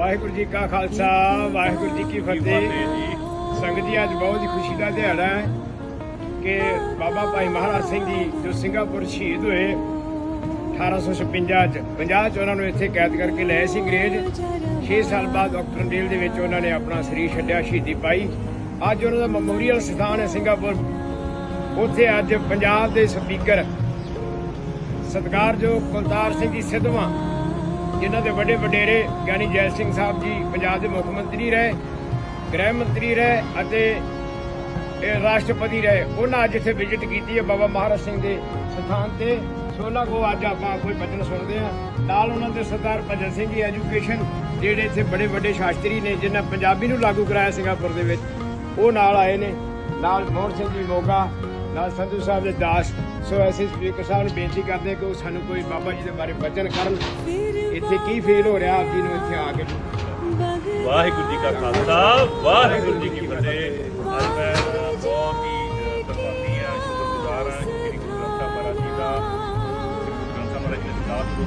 ਵਾਹਿਗੁਰੂ ਜੀ ਕਾ ਖਾਲਸਾ ਵਾਹਿਗੁਰੂ ਜੀ ਕੀ ਫਤਿਹ। ਸੰਗਤ ਜੀ ਅੱਜ ਬਹੁਤ ਹੀ ਖੁਸ਼ੀ ਦਾ ਦਿਹਾੜਾ ਹੈ ਕਿ ਬਾਬਾ ਭਾਈ ਮਹਾਰਾਜ ਸਿੰਘ ਜੀ ਜੋ ਸਿੰਗਾਪੁਰ ਸ਼ਹੀਦ ਹੋਏ 1856 ਚ 50 ਚ ਉਹਨਾਂ ਨੂੰ ਇੱਥੇ ਕੈਦ ਕਰਕੇ ਲਏ ਸੀ ਅੰਗਰੇਜ਼ 6 ਸਾਲ ਬਾਅਦ ਆਕਟਰਨਡੇਲ ਦੇ ਵਿੱਚ ਉਹਨਾਂ ਨੇ ਆਪਣਾ ਸਰੀਰ ਛੱਡਿਆ ਸ਼ਹੀਦੀ ਪਾਈ। ਅੱਜ ਉਹਨਾਂ ਦਾ ਮੈਮੋਰੀਅਲ ਸਥਾਨ ਹੈ ਸਿੰਗਾਪੁਰ। ਉੱਥੇ ਅੱਜ ਪੰਜਾਬ ਦੇ ਸਪੀਕਰ ਸਤਿਕਾਰਯੋਗ ਕੁਲਤਾਰ ਸਿੰਘ ਜੀ ਸਿੱਧਵਾਂ ਜਿਨ੍ਹਾਂ ਦੇ ਵੱਡੇ ਵਡੇਰੇ ਗਿਆਨੀ ਜੈ ਸਿੰਘ ਸਾਹਿਬ ਜੀ ਪੰਜਾਬ ਦੇ ਮੁੱਖ ਮੰਤਰੀ ਰਹੇ, ਗ੍ਰਹਿ ਮੰਤਰੀ ਰਹੇ ਅਤੇ, ਇਹ ਰਾਸ਼ਟਰਪਤੀ ਰਹੇ, ਉਹਨਾਂ ਅੱਜ ਇੱਥੇ ਵਿਜ਼ਿਟ ਕੀਤੀ ਹੈ ਬਾਬਾ ਮਹਾਰਾਜ ਸਿੰਘ ਦੇ ਸਥਾਨ ਤੇ। ਸੋ ਉਹਨਾਂ ਕੋ ਅੱਜ ਆਪਾਂ ਕੋਈ ਬਚਨ ਸੁਣਦੇ ਆ ਨਾਲ ਉਹਨਾਂ ਦੇ ਸਰਦਾਰ ਭਜਨ ਸਿੰਘ ਜੀ ਐਜੂਕੇਸ਼ਨ ਜਿਹੜੇ ਇੱਥੇ ਬੜੇ ਵੱਡੇ ਸ਼ਾਸਤਰੀ ਨੇ, ਜਿਨ੍ਹਾਂ ਪੰਜਾਬੀ ਨੂੰ ਲਾਗੂ ਕਰਾਇਆ ਸਿੰਗਾਪੁਰ ਦੇ ਵਿੱਚ, ਉਹ ਨਾਲ ਆਏ ਨੇ। ਨਾਲ ਮੋਹਨ ਸਿੰਘ ਜੀ ਮੋਗਾ ਨਾਲ ਸੰਧੂ ਸਾਹਿਬ ਦੇ ਦਾਸ। ਸੋ ਅਸੀਂ ਸਪੀਕਰ ਸਾਹਿਬ ਨੂੰ ਬੇਨਤੀ ਕਰਦੇ ਹਾਂ ਕਿ ਉਹ ਸਾਨੂੰ ਕੋਈ ਬਾਬਾ ਜੀ ਦੇ ਬਾਰੇ ਬਚਨ ਕਰਨ। ਇੱਥੇ ਕੀ ਫੀਲ ਹੋ ਰਿਹਾ ਆਪ ਜੀ ਨੂੰ ਇੱਥੇ ਆ ਕੇ? ਵਾਹਿਗੁਰੂ ਜੀ ਕਾ ਖਾਲਸਾ, ਵਾਹਿਗੁਰੂ ਜੀ ਕੀ ਫਤਿਹ। ਅੱਜ ਮੈਂ ਬਹੁਤ ਹੀ ਧੰਨਵਾਦੀ ਹਾਂ, ਸ਼ੁਕਰਗੁਜ਼ਾਰ ਹਾਂ ਸ੍ਰੀ ਗੁਰੂ ਗ੍ਰੰਥ ਸਾਹਿਬ ਮਹਾਰਾਜ ਜੀ ਦਾ, ਸ੍ਰੀ ਗੁਰੂ ਗ੍ਰੰਥ ਸਾਹਿਬ ਮਹਾਰਾਜ ਜੀ ਦੇ ਦਾਸ ਗੁਰੂ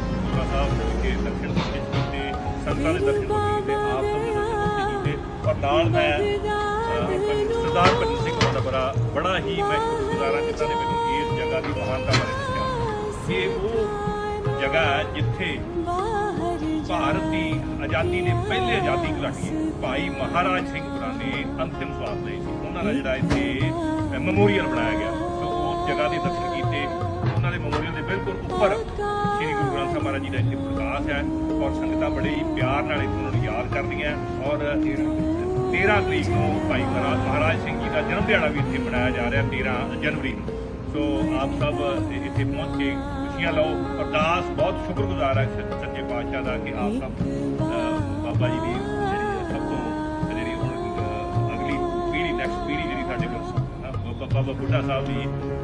ਸਾਹਿਬ ਜੀ ਦੇ ਦਰਸ਼ਨ ਕੀਤੇ, ਸੰਤਾਂ ਦੇ ਦਰਸ਼ਨ ਕੀਤੇ, ਆਪ ਸਭ ਦੇ ਦਰਸ਼ਨ ਕੀਤੇ। ਔਰ ਨਾਲ ਮੈਂ ਸਰਦਾਰ ਭਜਨ ਸਿੰਘ ਬੜਾ ਹੀ ਮੈਂ ਸ਼ੁਕਰਗੁਜ਼ਾਰ ਹਾਂ ਜਿਨ੍ਹਾਂ ਨੇ ਮੈਨੂੰ ਇਸ ਜਗ੍ਹਾ ਦੀ ਮਹਾਨਤਾ ਬਾਰੇ ਦੱਸਿਆ। ਇਹ ਉਹ ਜਗ੍ਹਾ ਹੈ ਜਿੱਥੇ ਭਾਰਤ ਦੀ ਆਜ਼ਾਦੀ ਦੇ ਪਹਿਲੇ ਆਜ਼ਾਦੀ ਘੁਲਾਟੀ ਭਾਈ ਮਹਾਰਾਜ ਸਿੰਘ ਹੋਰਾਂ ਨੇ ਅੰਤਿਮ ਸਵਾਸ ਲਈ ਸੀ। ਉਹਨਾਂ ਦਾ ਜਿਹੜਾ ਇੱਥੇ ਮੈਮੋਰੀਅਲ ਬਣਾਇਆ ਗਿਆ। ਸੋ ਉਸ ਜਗ੍ਹਾ ਦੇ ਦਰਸ਼ਨ ਕੀਤੇ। ਉਹਨਾਂ ਦੇ ਮੈਮੋਰੀਅਲ ਦੇ ਬਿਲਕੁਲ ਉੱਪਰ ਸ੍ਰੀ ਗੁਰੂ ਗ੍ਰੰਥ ਸਾਹਿਬ ਮਹਾਰਾਜ ਜੀ ਦਾ ਇੱਥੇ ਪ੍ਰਕਾਸ਼ ਹੈ ਔਰ ਸੰਗਤਾਂ ਬੜੇ ਹੀ ਪਿਆਰ ਨਾਲ ਇੱਥੇ ਉਹਨਾਂ ਨੂੰ ਯਾਦ ਕਰਦੀਆਂ ਔਰ 13 ਤਰੀਕ ਨੂੰ ਭਾਈ ਮਹਾਰਾਜ ਮਹਾਰਾਜ ਸਿੰਘ ਜੀ ਦਾ ਜਨਮ ਦਿਹਾੜਾ ਵੀ ਇੱਥੇ ਮਨਾਇਆ ਜਾ ਰਿਹਾ 13 ਜਨਵਰੀ ਨੂੰ। ਸੋ ਆਪ ਸਭ ਇੱਥੇ ਪਹੁੰਚ ਕੇ ਖੁਸ਼ੀਆਂ ਲਓ। ਅਰਦਾਸ ਬਹੁਤ ਸ਼ੁਕਰਗੁਜ਼ਾਰ ਹੈ ਸੱਚੇ ਪਾਤਸ਼ਾਹ ਦਾ ਕਿ ਆਪ ਸਭ ਬਾਬਾ ਜੀ ਦੀ ਸਭ ਤੋਂ ਜਿਹੜੀ ਹੁਣ ਅਗਲੀ ਪੀੜ੍ਹੀ ਨੈਕਸਟ ਪੀੜ੍ਹੀ ਜਿਹੜੀ ਸਾਡੇ ਕੋਲ ਬਾਬਾ ਬੁੱਢਾ ਸਾਹਿਬ ਦੀ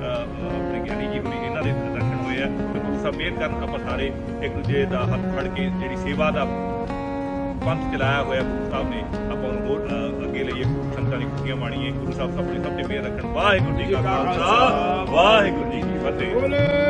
ਆਪਣੇ ਗਿਆਨੀ ਜੀ ਹੁਣੀ ਇਹਨਾਂ ਦੇ ਦਰਸ਼ਨ ਹੋਏ ਆ। ਤੇ ਗੁਰੂ ਸਾਹਿਬ ਮਿਹਰ ਕਰਨ ਆਪਾਂ ਸਾਰੇ ਇੱਕ ਦੂਜੇ ਦਾ ਹੱਥ ਫੜ ਕੇ ਜਿਹੜੀ ਸੇਵਾ ਦਾ ਪੰਥ ਚਲਾਇਆ ਹੋਇਆ ਗੁਰੂ ਸਾਹਿਬ ਨੇ, ਆਪਾਂ ਨੂੰ ਹੋਰ ਅੱਗੇ ਲਈਏ ਸੰਤਾਂ ਦੀ ਖੁਸ਼ੀਆਂ ਮਾਣੀਏ, ਗੁਰੂ ਸਾਹਿਬ ਸਭ ਆਪਣੇ ਸਭ ਤੇ ਮੇਰ ਰੱਖਣ ਵਾਹਿਗੁਰੂ ਜੀ ਕਾ ਖਾਲਸਾ, ਵਾਹਿਗੁਰੂ ਜੀ ਕੀ ਫਤਿਹ।